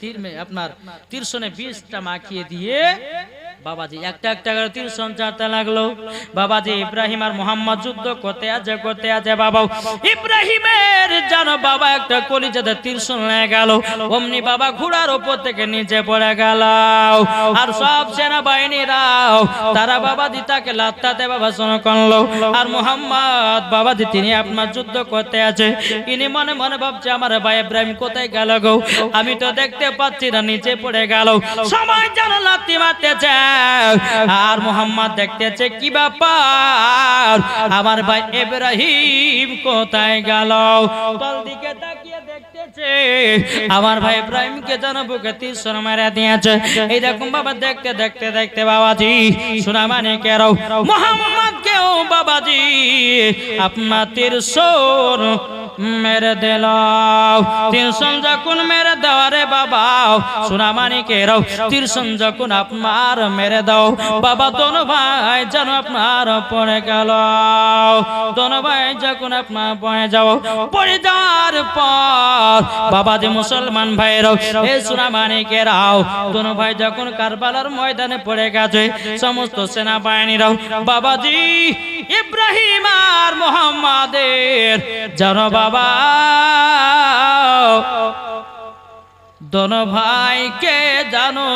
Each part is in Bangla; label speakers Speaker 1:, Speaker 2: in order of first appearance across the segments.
Speaker 1: তীর মে আপনার তীর্ষণে বিষটা মাখিয়ে দিয়ে বাবাজি, একটা একটা করে তীর্ষণ চারতে লাগল। বাবাজি, ইব্রাহিম আর মোহাম্মদ যুদ্ধ করতে আছে করতে আছে বাবা ইব্রাহিমের জানো বাবা একটা কলিজাতে তীর্ষণ লেগে গেল। অমনি বাবা ঘোড়ার উপর থেকে নিচে পড়ে গেল। আর সব সেনাবাহিনীরাও তারা বাবাজি তাকে লাত্তাতে বাবা শোনো করল। আর মোহাম্মদ বাবাজি, তিনি আপনার যুদ্ধ করতে আছে। ইনি মনে মনে ভাবছে, আমার ভাই ইব্রাহিম কোথায় গেল গো? আমি তো দেখতে পাচ্ছি না, নিচে পড়ে গেল। সময় যেন লাত্তি মারতেছে। আর মোহাম্মদ দেখতেছে, কি ব্যাপার? আমার ভাই ইব্রাহিম কোথায় গেল? দিকে তাকিয়ে দেখতেছে, আমার ভাই ইব্রাহিমকে যেন বুকে তীর মেরে দিয়েছে। এইরকম বাবা, দেখতে দেখতে দেখতে বাবাজি শোনা মানে কেরো মোহাম্মদ কেউ বাবাজি, আপনার তীর মেরে দিল তিরসন যখন মেরে দেওয়া রে বাবা সোনা মানিকেরাও তিরসন যখন আপনার মেরে দাও, বাবা, দোনো ভাই যেন আপনার পড়ে গেল। দোনো ভাই যখন আপনার পড়ে যাও, পড়ে যাওয়ার পর, বাবা যে মুসলমান ভাইরাও এ সোনা মানিকেরাও দোনো ভাই যখন কারবালার ময়দানে পড়ে গেছে, সমস্ত সেনাবাহিনীরাও বাবাজি ইব্রাহিম আর মোহাম্মদের জন বাবা দন ভাইকে জানো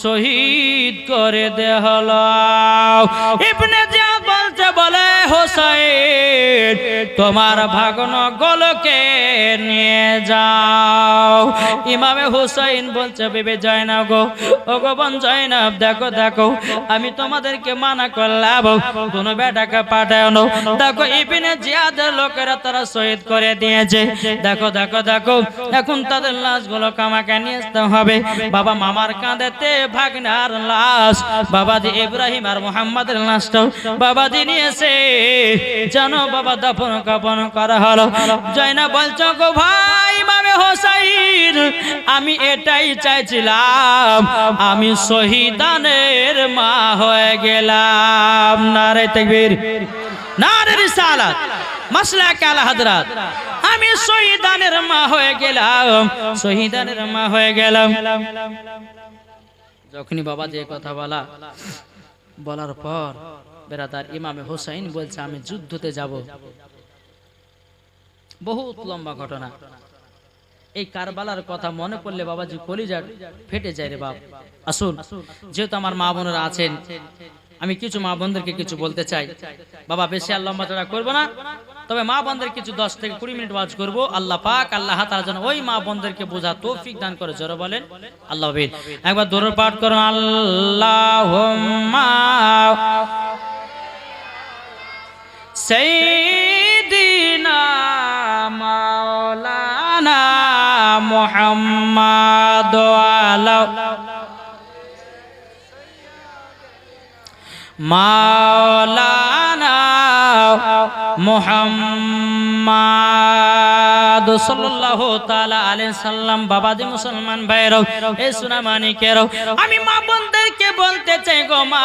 Speaker 1: শহীদ করে দেহল ইবনে জিয়াদ বলছে, বলে হোসাইন, তোমার ভাগন গলকে নিয়ে যাও। ইমামে হুসাইন বলছে, বেবে জয়নাব গো ও গো বোন জয়নাব, দেখো দেখো, আমি তোমাদেরকে মানা করলাম, কোন বেটাকে পাঠায় না। দেখো, ইবিনে জিয়াদের লোকেরা তারা শহীদ করে দিয়েছে। দেখো দেখো দেখো, এখন তাদের লাশগুলো কামাকে নিয়ে আসতে হবে। বাবা মামার কাঁধেতে ভাগনার লাশ বাবাজি ইব্রাহিম আর মোহাম্মদের লাশটাও বাবাজি নিয়েছে। জানো বাবা দাফন কাপন করা হলো। জয়না বলছো, গো ভাই, মামে হোসাইন, আমি এটাই চাইছিলাম। আমি শহীদানের মা হয়ে গেলাম। নারে তাকবীর, নারে রিসালাত মাসলা কালা হাজরাত আমি শহীদানের মা হয়ে গেলাম, শহীদানের মা হয়ে গেলাম। যখনই বাবা যে কথা বলা, বলার পর বেরাদার ইমামে হোসাইন বলছে, আমি যুদ্ধতে যাব। বহুত লম্বা ঘটনা। এই কারবালার কথা মনে পড়লে বাবাজি কলিজা ফেটে যায় রে বাপ। আসুন, যেহেতু আমার মা বোনেরা আছেন, আমি কিছু মা বোনদেরকে কিছু বলতে চাই। বাবা, বেশি আর লম্বা চড়া করব না। তবে মা বোনদের কিছু দশ থেকে কুড়ি মিনিট ওয়াজ করব। আল্লাহ পাক, আল্লাহ তার জন্য ওই মা বোনদেরকে বোঝা তৌফিক দান করে। জোরে বলেন, আল্লাহ একবার দৌড় পাঠ করুন আল্লাহ মোহাম্মদ মাওলানা মোহাম্মদ সাল্লাল্লাহু তাআলা আলাইহি সাল্লাম, বাবাজি মুসলমান ভাইরাও এই সোনা মানিকেরাও আমি মা বলতে চাই গো মা,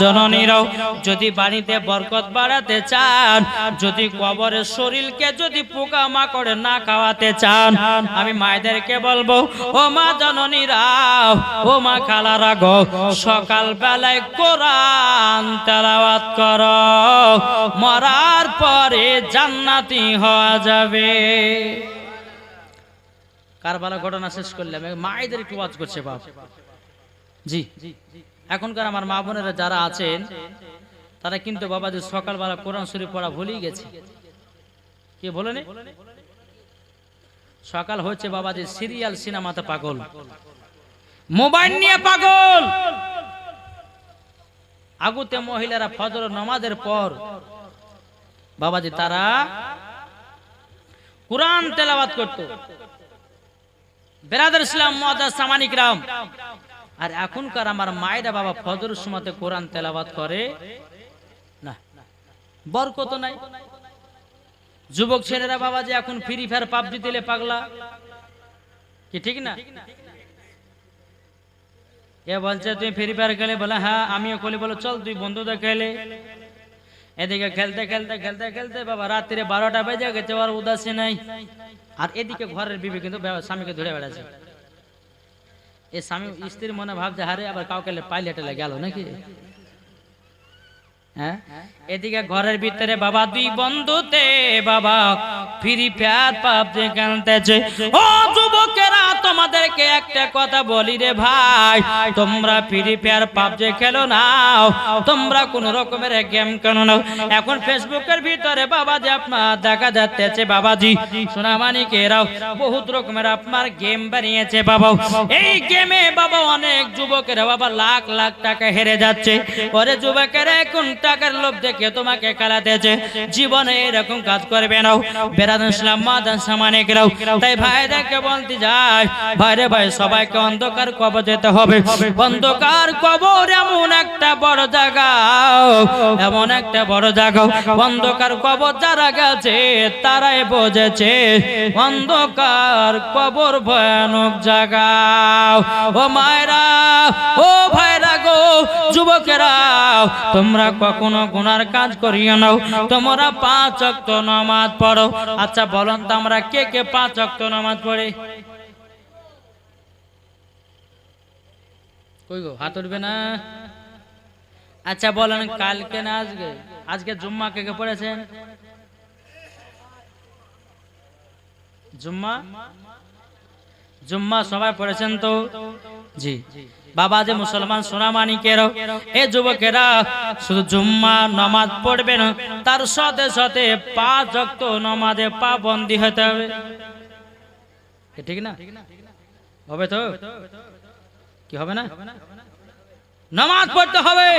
Speaker 1: জননীরাও, যদি বাড়িতে বরকত বাড়াতে চান, যদি কবরের শরীরকে যদি পোকা মাকড়ে না খাওয়াতে চান, আমি মায়েদেরকে বলব, ও মা জননীরাও, ও মা খালারা গো সকাল বেলায় কোরআন তেলাওয়াত করো, মরার পরে জান্নাতি হওয়া যাবে। কারবালা ঘটনা শেষ করলাম, মায়েদের একটু ওয়াজ করছে বাপ। জি। এখনকার আমার মা বোনেরা যারা আছেন, তারা কিন্তু বাবাদের সকালবেলা কোরআন শরীফ পড়া ভুলেই গেছে। কে বলেনি সকাল হচ্ছে বাবাদের সিরিয়াল সিনেমাতে পাগল। মোবাইল নিয়ে পাগল! আগুতে মহিলারা ফজর নমাজের পর বাবাজি তারা কোরআন তেলাওয়াত করত। বেরাদার ইসলাম মহাদাস সামানিক রাম। আর এখনকার আমার মায়েরা বাবা ফজর সময়তে কোরআন তেলাওয়াত করে, না বরকত নাই। যুবক ছেলেরা বাবা যে এখন ফ্রি ফায়ার পাবজি দিলে পাগলা, কি ঠিক না? এ বলছে তুই ফ্রি ফায়ার খেলে? বলে হ্যাঁ আমিও খেলি। বলো, চল তুই বন্ধুদের খেলে। এদিকে খেলতে খেলতে খেলতে খেলতে বাবা রাত্রে বারোটা বেজে গেছে আর উদাসী নাই। আর এদিকে ঘরের বিবি কিন্তু স্বামীকে ধরে বেড়াচ্ছে। এ স্বামী স্ত্রীর মনে ভাবছে হারে, আবার কাউকে পাইলেটে গেল নাকি? হ্যাঁ? এদিকে ঘরের ভিতরে বাবা দুই বন্ধুতে বাবা ফ্রি ফায়ার পাবজি খেলতেছে ও তোমাদেরকে একটা কথা বলি রে ভাই, তোমরা ফ্রি ফায়ার পাবজি খেলো নাও, তোমরা কোন রকমের গেম কেন নাও। এখন ফেসবুকের ভিতরে বাবা যে আপনার দেখা যাচ্ছে বাবাজি সোনামানিকেরাও বহুত রকমের আপনার গেম বানিয়েছে বাবা এই গেমে বাবা অনেক যুবকেরা বাবা লাখ লাখ টাকা হেরে যাচ্ছে। পরে যুবকেরা এখন টাকার লোভ দেখে তোমাকে খেলাতেছে। জীবনে এরকম কাজ করবে নাও বেড়াদ ইসলাম, মাদান সামানে গেরাও তাই ভাইদেরকে বলতে যায় ভাইরে ভাই সবাইকে অন্ধকার কবর যেতে হবে। অন্ধকার কবর এমন একটা বড় জায়গা। এমন একটা বড় জায়গা। অন্ধকার কবর যারা গেছে তারাই বোঝেছে অন্ধকার কবর ভয়ানক জায়গা। ও মায়েরা ও ভাইরা গো যুবকেরা তোমরা কখনো গুনার কাজ করিও নাও তোমরা পাঁচ অক্ত নামাজ পড়ো। আচ্ছা বলুন তো আমরা কে কে পাঁচ অক্ত নামাজ পড়ি? হাত উঠবে না? আচ্ছা বলেন, কালকে না আজকে? আজকে জুম্মা কে কে পড়েছেন? জুম্মা? জুম্মা সবাই পড়েছেন তো? জি। বাবা যে মুসলমান সোনামানিকের এ যুবকেরা শুধু জুম্মা নামাজ পড়বে না, তার সাথে সাথে পাঁচ অক্ত নামাজে পা বন্দি হতে হবে। ঠিক না? হবে তো? কি হবে না? নামাজ পড়তে হবে।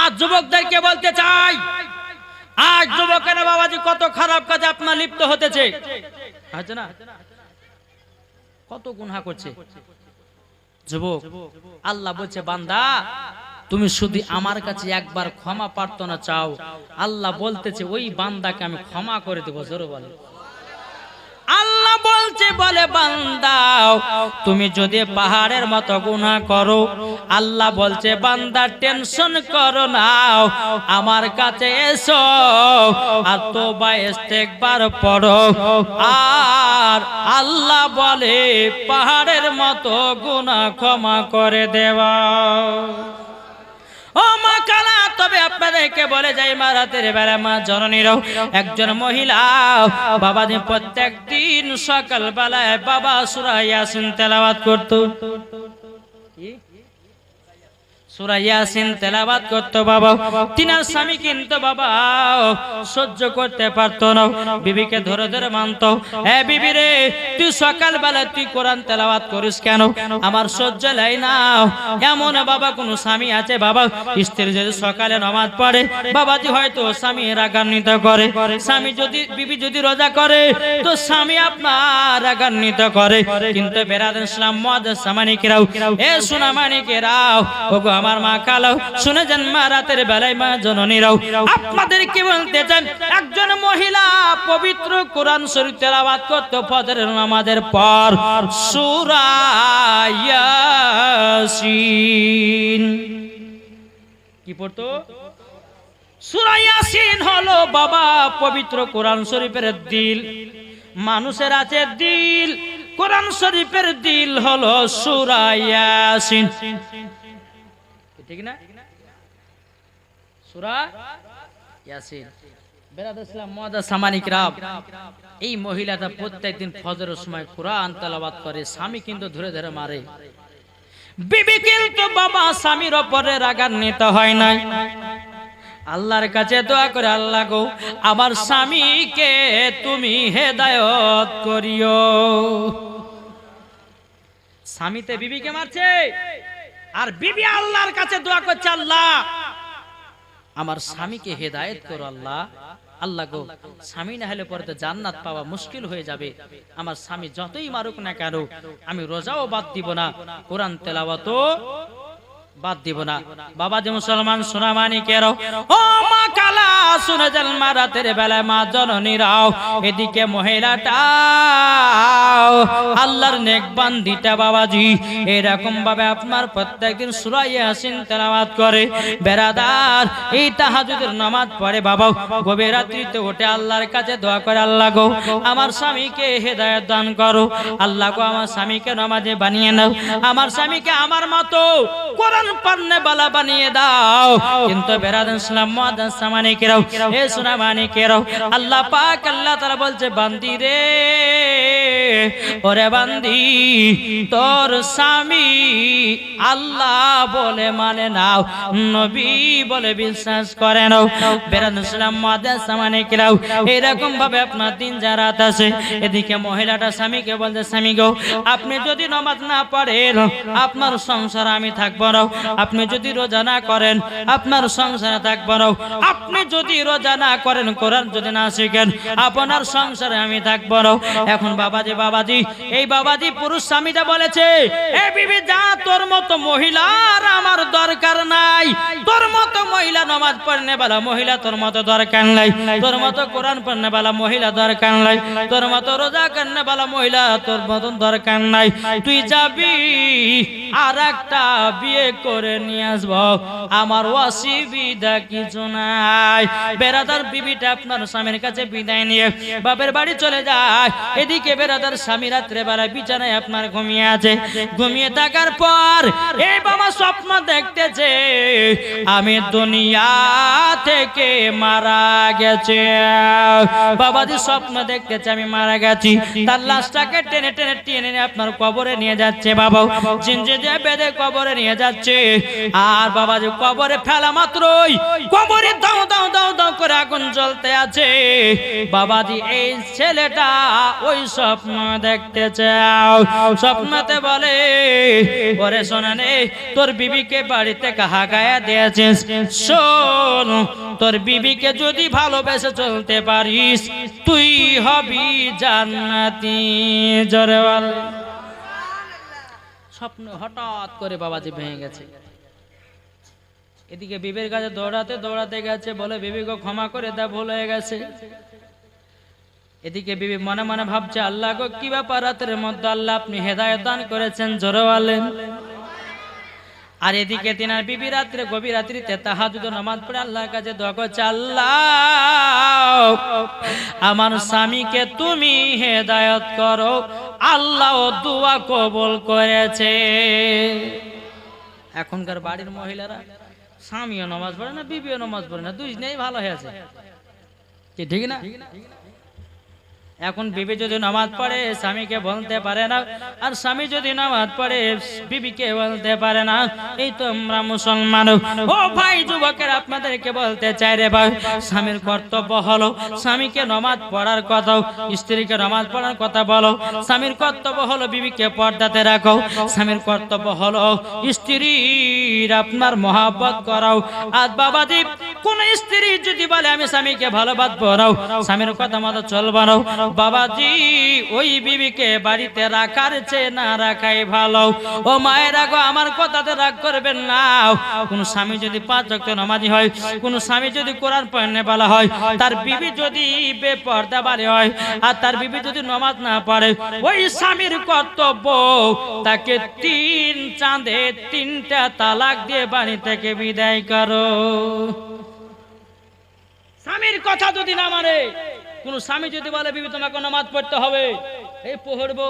Speaker 1: আজ যুবকদেরকে বলতে চাই, আজ যুবকেরা বাবাজি কত খারাপ কাজে আপনার লিপ্ত হতেছে। আছে না? কত গুনহা করছে। যুবক, আল্লাহ বলছে, বান্দা, তুমি শুধু আমার কাছে একবার ক্ষমা প্রার্থনা চাও। আল্লাহ বলতেছে, ওই বান্দাকে আমি ক্ষমা করে দেবো, জোরে বলে আল্লাহ বলছে, বলে বান্দাও, তুমি যদি পাহাড়ের মতো গুনাহ করো, আল্লাহ বলছে, বান্দা, টেনশন করো নাও, আমার কাছে এসো আর তোবা ইস্তেগবার পড়ো। আর আল্লাহ বলে, পাহাড়ের মতো গুনাহ ক্ষমা করে দেওয়া। ও মা কালা, তবে আপনাদেরকে বলে যাই, মা রাতের বেলা মা জননীরাও একজন মহিলা বাবা দিন প্রত্যেক দিন সকাল বেলায় বাবা সুরা ইয়াসিন তেলাওয়াত করতো কি? সূরা ইয়াসিন তেলাওয়াত করতো বাবা। স্বামী আমার সহ্য লাই না। এমন বাবা কোন স্বামী আছে বাবা? স্ত্রী যদি সকালে নামাজ পড়ে, বাবাজি হয়তো স্বামী রাগান্বিত করে। স্বামী যদি, বিবি যদি রোজা করে, তো স্বামী আপনার রাগান্বিত করে। কিন্তু বেরাদ ইসলাম মদ সামানিকেরাও, এ সোনামানিকেরাও আমার মা কালাও, শুনে যান মা রাতের বেলায় মা জননীরাও। আপনাদের কি বলতে চান একজন মহিলা পবিত্র কোরআন শরীফ তেলাওয়াত করতে ফজরের নামাজের পর সূরা ইয়াসিন। কি পড়তো? সূরা ইয়াসিন হলো বাবা পবিত্র কোরআন শরীফের দিল। মানুষের আছে দিল, কোরআন শরীফের দিল হলো সূরা ইয়াসিন। ঠিক না? সূরা ইয়াসিন। এই মহিলাটা প্রত্যেকদিন ফজরের সময় কোরআন তেলাওয়াত করে, স্বামী কিন্তু ধরে ধরে মারে। বিবি কিন্তু বাবা স্বামীর ওপরে রাগান্বিত হয় নাই। আল্লাহর কাছে দোয়া করে, আল্লাহ গো, আমার স্বামীকে তুমি হেদায়ত করিও। স্বামীতে বিবিকে মারছে? আর বিবি আল্লাহর কাছে দোয়া করছে, আল্লাহ, আমার স্বামীকে হেদায়েত কর, আল্লাহ। আল্লাহ গো, স্বামী না হলে পরে জান্নাত পাওয়া মুশকিল হয়ে যাবে। আমার স্বামী যতই মারুক না কেন, আমি রোজাও বাদ দিব না। কোরআন তেলাওয়াত বাদ দিব না। বাবা যে মুসলমান সোনামানি কেরো ও মা কালা শুনে যান মা রাতের বেলায় মা জননীরাও এদিকে মহিলাটা, আল্লাহর নেক বান্দিটা বাবাজি, এরকম ভাবে আপনার প্রত্যেকদিন সুরাই আসিন তেলাওয়াত করে। বেরাদার, এই তাহাজুদের নামাজ পড়ে বাবা গভীর রাত্রিতে উঠে আল্লাহর কাছে দোয়া করে, আল্লাহ গো, আমার স্বামীকে হেদায়েত দান করো। আল্লাহ গো, আমার স্বামীকে নামাজে বানিয়ে নাও। আমার স্বামীকে আমার মতো কোরআন পান্নে বালা বানিয়ে দাও। কিন্তু বেরাদান ইসলাম মুআদ্দান সামানে কেরাও এ সোনা মানে কেরাও আল্লাহ পাক, আল্লাহ তাআলা বলছে, বান্দি রে, ওরে বান্দি, তোর স্বামী আল্লাহ বলে মানে নাও, নবী বলে বিশ্বাস করে নাও। বেরাদ ইসলাম মাদ্রাসা মানে কিরাও এরকম ভাবে আপনার দিন যা রাত আছে, এদিকে মহিলাটা স্বামীকে বলছে, স্বামী গো, আপনি যদি নমাজ না পড়েন, আপনার সংসার আমি থাকব না। আপনি যদি রোজা না করেন, আপনার সংসারে থাকব। না আপনি যদি রোজা না করেন, কোরআন যদি না শিখেন, আপনার সংসারে আমি থাকব। না এখন বাবাজি বাবাজি, এই বাবাজি পুরুষ স্বামীটা বলেছে, এ বিবি, যা তোর মতো মহিলার আমার দরকার নাই। তোর মতো মহিলা নামাজ পড়নে বালা মহিলা তোর মতো দরকার নাই। তোর মতো কোরআন পড়নে বালা মহিলা দরকার নাই। তোর মতো রোজা করনে বালা মহিলা তোর মতো দরকার নাই। তুই যাবি আর একটা বিয়ে করে নিয়ে আসব। আমার অসুবিধা কিছু নাই। বেড়াদার বিবিটা আপনার স্বামীর কাছে বিদায় নিয়ে বাপের বাড়ি চলে যায়। এদিকে বেড়াদার স্বামী রাত্রে বেলা বিছানায় আপনার ঘুমিয়ে আছে। ঘুমিয়ে থাকার পর এই বাবা স্বপ্ন দেখতেছে, আমি দুনিয়া থেকে মারা গেছে। বাবাজি স্বপ্ন দেখতেছে, আমি মারা গেছি। তার লাশটাকে টেনে টেনে টেনে আপনার কবরে নিয়ে যাচ্ছে বাবা। চিনজে দিয়ে বেঁধে কবরে নিয়ে যাচ্ছে। আর বাবাজি কবরে ফেলা মাত্রই কবরে দাও দাও দাও দাও করে আগুন জ্বলতে আছে। বাবাজি, এই ছেলেটা ওই স্বপ্ন দেখতে চাও। স্বপ্নতে বলে পরে শোনা নেই তোর বিবিকে বাড়িতে কাহা গায়া দিয়েছিস? শোন, তোর বিবিকে যদি ভালোবেসে চলতে পারিস, তুই হবি জান্নাতি জোরে বল স্বপ্ন হঠাৎ করে বাবাজি ভেঙে গেছে। এদিকে বিবের কাছে দৌড়াতে দৌড়াতে গেছে, বলে, বিবি গো, ক্ষমা করে দা ভুল হয়ে গেছে। এদিকে বিবি মনে মনে ভাবছে, আল্লাহ গো, কি ব্যাপার রাতের মধ্যে আল্লাহ আপনি হেদায়ত দান করেছেন, জোরে আর এদিকে তিনার বিবি রাত্রে, গভীর রাত্রিতে তাহাজুদ নামাজ পড়ে আল্লাহর কাছে দোয়া আল্লাহ আমার স্বামীকে তুমি হেদায়ত করো, আল্লাহ দোয়া কবুল করেছে। এখনকার বাড়ির মহিলারা স্বামীও নামাজ পড়ে না, বিবিও নামাজ পড়ে না দুই নেই ভালো হয়েছে ঠিক না? এখন বিবি যদি নামাজ পড়ে, স্বামীকে বলতে পারে না। আর স্বামী যদি নামাজ পড়ে, বিবিকে বলতে পারে না। এই তো আমরা মুসলমান। ও ভাই, যুবকের আপনাদেরকে বলতে চাই রে ভাই, স্বামীর কর্তব্য হলো স্বামীকে নামাজ পড়ার কথা, স্ত্রীকে নামাজ পড়ার কথা বলো। স্বামীর কর্তব্য হলো বিবিকে পর্দাতে রাখো। স্বামীর কর্তব্য হলো স্ত্রীর আপনার মহাব্বত করাও। আর বাবাজি কোন স্ত্রী যদি বলে, আমি স্বামীকে ভালোবাসবো নাও স্বামীর কথা মতো চলবো নাও বাবাজি, ওই বিবিকে বাড়িতে রাখার চেয়ে না রাখাই ভালো। ও মায়ের গো, আমার কথাতে রাগ করবেন না। কোন স্বামী যদি পাঁচ রক্ত নামাজি হয়, কোন স্বামী যদি কোরআন পড়নে বলা হয়, তার বিবি যদি বেপর্দা বাড়ি হয়, আর তার বিবি যদি নামাজ না পড়ে, ওই স্বামীর কর্তব্য তাকে তিন চাঁদে তিনটা তালাক দিয়ে বাড়ি থেকে বিদায় করো। স্বামীর কথা যদি না মানে কোন স্বামী যদি বলে, বিবি, তোমাকে নামাজ পড়তে হবে। এই পড়ব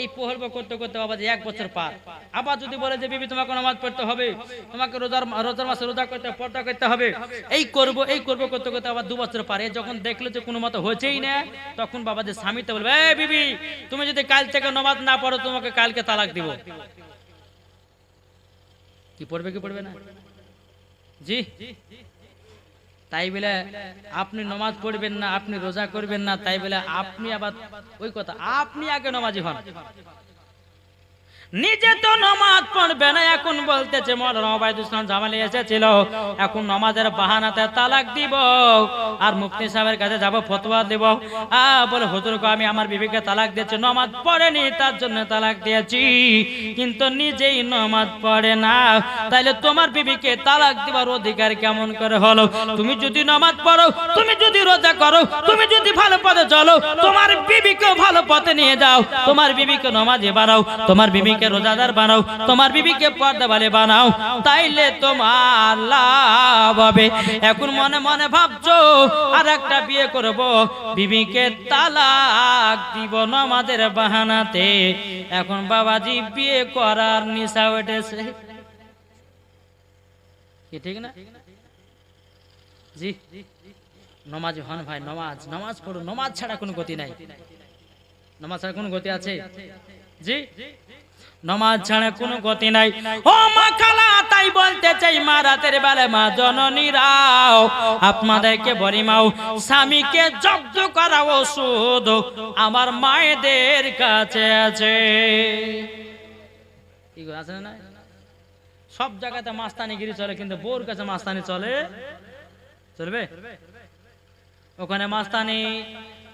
Speaker 1: এই পড়ব করতে করতে বাবা যে এক বছর পার। আবার যদি বলে যে, বিবি, তোমাকে নামাজ পড়তে হবে, তোমাকে রোজার রোজার মাসে রোজা করতে, পর্দা করতে হবে। এই করব এই করব করতে করতে আবার দু বছর পারে। যখন দেখল যে কোনো মতো হয়েছেই না, তখন বাবা যে স্বামীতে বলবে, এই বিবি, তুমি যদি কাল থেকে নামাজ না পড়ো, তোমাকে কালকে তালাক দিব। কি পড়বে কি পড়বে না? জি? তাই বলে আপনি নমাজ পড়বেন না, আপনি রোজা করবেন না, তাই বলে আপনি আবার ওই কথা, আপনি আগে নমাজি হন। নিজে তো নমাজ পড়বে না, এখন বলতেছে মৌলানা ইসলাম জামালি এসেছিল। এখন নমাজের বাহানাতে তালাক দিব আর মুফতি সাহেবের কাছে যাব, ফতোয়া দেব। বলে, হুজুর আমি আমার বিবিকে তালাক দিয়েছি, নমাজ পড়েনি, তার জন্য তালাক দিয়েছি। কিন্তু নিজেই নমাজ পড়ে না। তাইলে তোমার বিবিকে তালাক দিবার অধিকার কেমন করে হলো? তুমি যদি নমাজ পড়ো, তুমি যদি রোজা করো, তুমি যদি ভালো পথে চলো, তোমার বিবিকে ভালো পথে নিয়ে যাও। তোমার বিবিকে নমাজে বানাও তোমার বিবিকে রোজাদার বানাও, তোমার বিবিকে পর্দা বালে বানাও, তাইলে তোমার লাভ হবে। এখন মনে মনে ভাবছ আর একটা বিয়ে করব, বিবিকে তালাক দিব নমাজের বাহানাতে। এখন বাবাজি বিয়ে করার নিশা উঠেছে। কি, ঠিক না? জি নমাজ হন ভাই, নমাজ নমাজ পড়ো, নমাজ ছাড়া কোনো গতি নাই। নমাজ ছাড়া কোনো গতি আছে? জি? নমাজ ছাড়া কোনো গতি নাই। ও মা খালা তাই বলতে চাই মা রাতের বেলা মা জননীরাও আপনাদেরকে বলি মাও স্বামীকে জব্দ করা ওষুধ আমার মায়েদের কাছে আছে। কি আছে না সব জায়গাতে মাস্তানিগিরি চলে কিন্তু বোর কাছে মাস্তানি চলে? চলবে? ওখানে মাস্তানি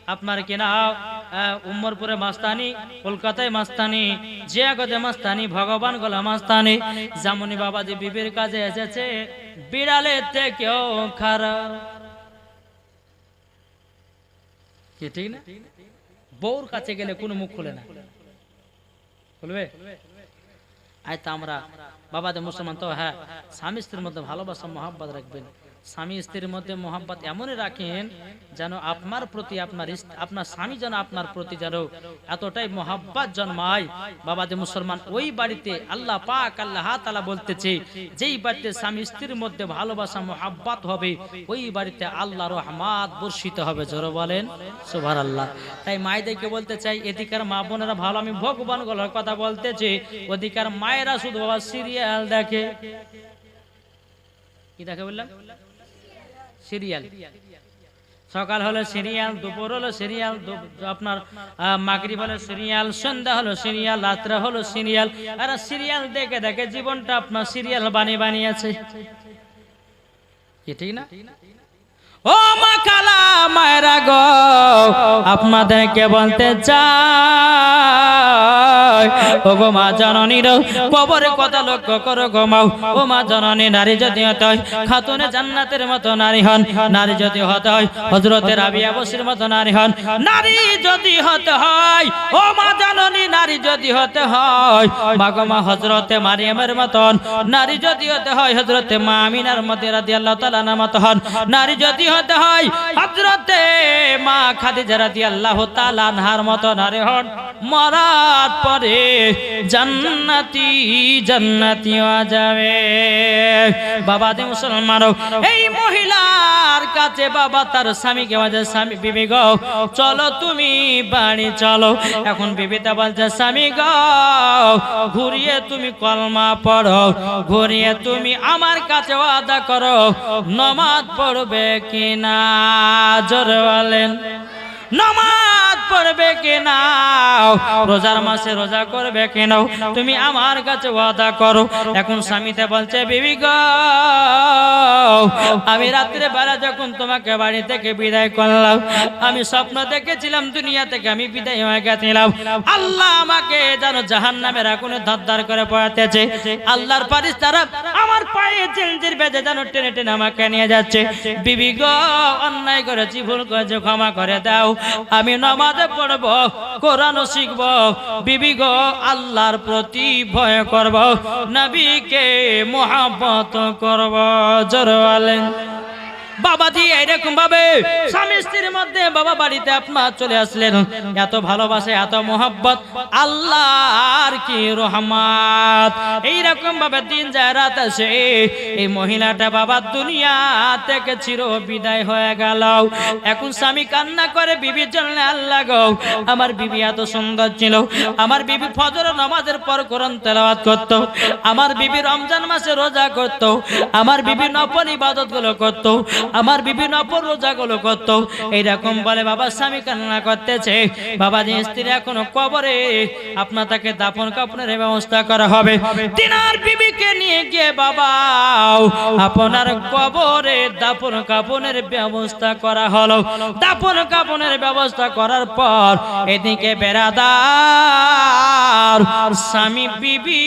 Speaker 1: আপনার আহ, উম্মরপুরে মাস্তানি, কলকাতায় মাস্তানি জিয়াগতে মাস্তানি, ভগবান গোলা মাস্তানি যেমনি বাবাজি বিবির কাছে এসেছে, বিড়ালের থেকেও খারাপ। ঠিক না? বউর কাছে গেলে কোনো মুখ খুলে না। খুলবে? আয় তা আমরা বাবাদের মুসলমান তো হ্যাঁ স্বামী স্ত্রীর মধ্যে ভালোবাসা, মহাব্বত রাখবেন। স্বামী স্ত্রীর মধ্যে মহাব্বত এমনই রাখেন যেন আপনার প্রতি আপনার আপনার স্বামী যেন আপনার প্রতি যেন এতটাই মহাব্বত জন্মায়। বাবাদের মুসলমান, ওই বাড়িতে আল্লাহ পাক আল্লাহ তালা বলতেছে, যেই বাড়িতে স্বামী স্ত্রীর মধ্যে ভালোবাসা, মহাব্বত হবে, ওই বাড়িতে আল্লাহ রহমাত বর্ষিত হবে। জোরে বলেন সুভার আল্লাহ তাই মায়েদেরকে বলতে চাই, এদিকার মা বোনেরা ভালো, আমি ভগবান গলার কথা বলতেছি, ওদিকার মায়েরা শুধু বাবা সিরিয়াল দেখে। কি দেখে বললাম? সিরিয়াল। সকাল হলো সিরিয়াল, দুপুর হলো সিরিয়াল আপনার মাগরিব হলো সিরিয়াল, সন্ধ্যা হলো সিরিয়াল, রাত্রে হলো সিরিয়াল। আর সিরিয়াল দেখে দেখে জীবনটা আপনার সিরিয়াল বানিয়ে বানিয়েছে। কি ঠিক না? ও মা কালা মায়েরা গো, আপনাদেরকে বলতে চাই। ও গো মা জননীর কবরে কথা লক্ষ্য গো মাও হয় মতো হতে হয় মতো হন। হতে হয় মা জননী, নারী যদি হতে মা হজরতে মারিয়ামের মতন। নারী যদি হতে হজরতে মা আমিনার মধ্যে রাদি আল্লাহ তালা মত হন। হতে হয় মা মতো হন। পরে জান্নাতি জান্নাতি হওয়া যাবে। বাবা দি মুসলমান এই মহিলার কাছে বাবা তার স্বামীকে বলছে, স্বামী, বিবি গো, চলো তুমি বাড়ি চলো। এখন বিবিতা বলছে, স্বামী গো, ঘুরিয়ে তুমি কলমা পড়ো, ঘুরিয়ে তুমি আমার কাছে ওয়াদা করো, নমাজ পড়বে কিনা? জোরে বলেন। নমাজ পড়বে কিনা? রোজার মাসে রোজা করবে তুমি আমার কাছে ওয়াদা করো। এখন স্বামীতে বলছে, বিবি গো, আমি রাত্রে বেলা যখন তোমাকে বাড়ি থেকে বিদায় করলাম, আমি স্বপ্ন দেখেছিলাম দুনিয়া থেকে আমি বিদায় হয়ে গেছিলাম। আল্লাহ আমাকে যেন জাহান নামের আগুনে ধার করে পড়াতেছে। আল্লাহর পারিস তারা আমার পায়ে চিলচির বেঁধে যেন টেনে টেনে আমাকে নিয়ে যাচ্ছে। বিবি গো, অন্যায় করেছি, ভুল করেছে, ক্ষমা করে দাও। আমি নামাজে পড়ব কোরআন শিখব। বিবি গো, আল্লাহর প্রতি ভয় করব, নবীকে মোহাব্বত করব। জোর বাবা দিয়ে এরকম ভাবে স্বামী স্ত্রীর মধ্যে বাবা বাড়িতে আপনার চলে আসলেন। এত ভালোবাসে, এত মোহাব্বত, আল্লাহর কি রহমাত? এইরকম ভাবে দিন যায়, রাত আসে। এই মহিলাটা বাবা দুনিয়া থেকে চির বিদায় হয়ে গেল। এখন স্বামী কান্না করে বিবির জন্য আল্লাহ গো, আমার বিবি এত সুন্দর ছিল। আমার বিবি ফজর নামাজের পর কোরআন তেলাওয়াত করত। আমার বিবি রমজান মাসে রোজা করত। আমার বিবি নফল ইবাদতগুলো করত। আমার বিভিন্ন অপর রোজাগুলো করতো। এইরকম বলে বাবা স্বামী কান্না করতেছে। বাবা যে স্ত্রী এখনও কবরে। আপনার তাকে দাফন কাপনের ব্যবস্থা করা হবে। তিনার বিবিকে নিয়ে গিয়ে বাবা, আপনার কবরে দাফন কাপনের ব্যবস্থা করা হলো। দাফন কাপনের ব্যবস্থা করার পর এদিকে বেড়াদার স্বামী বিবি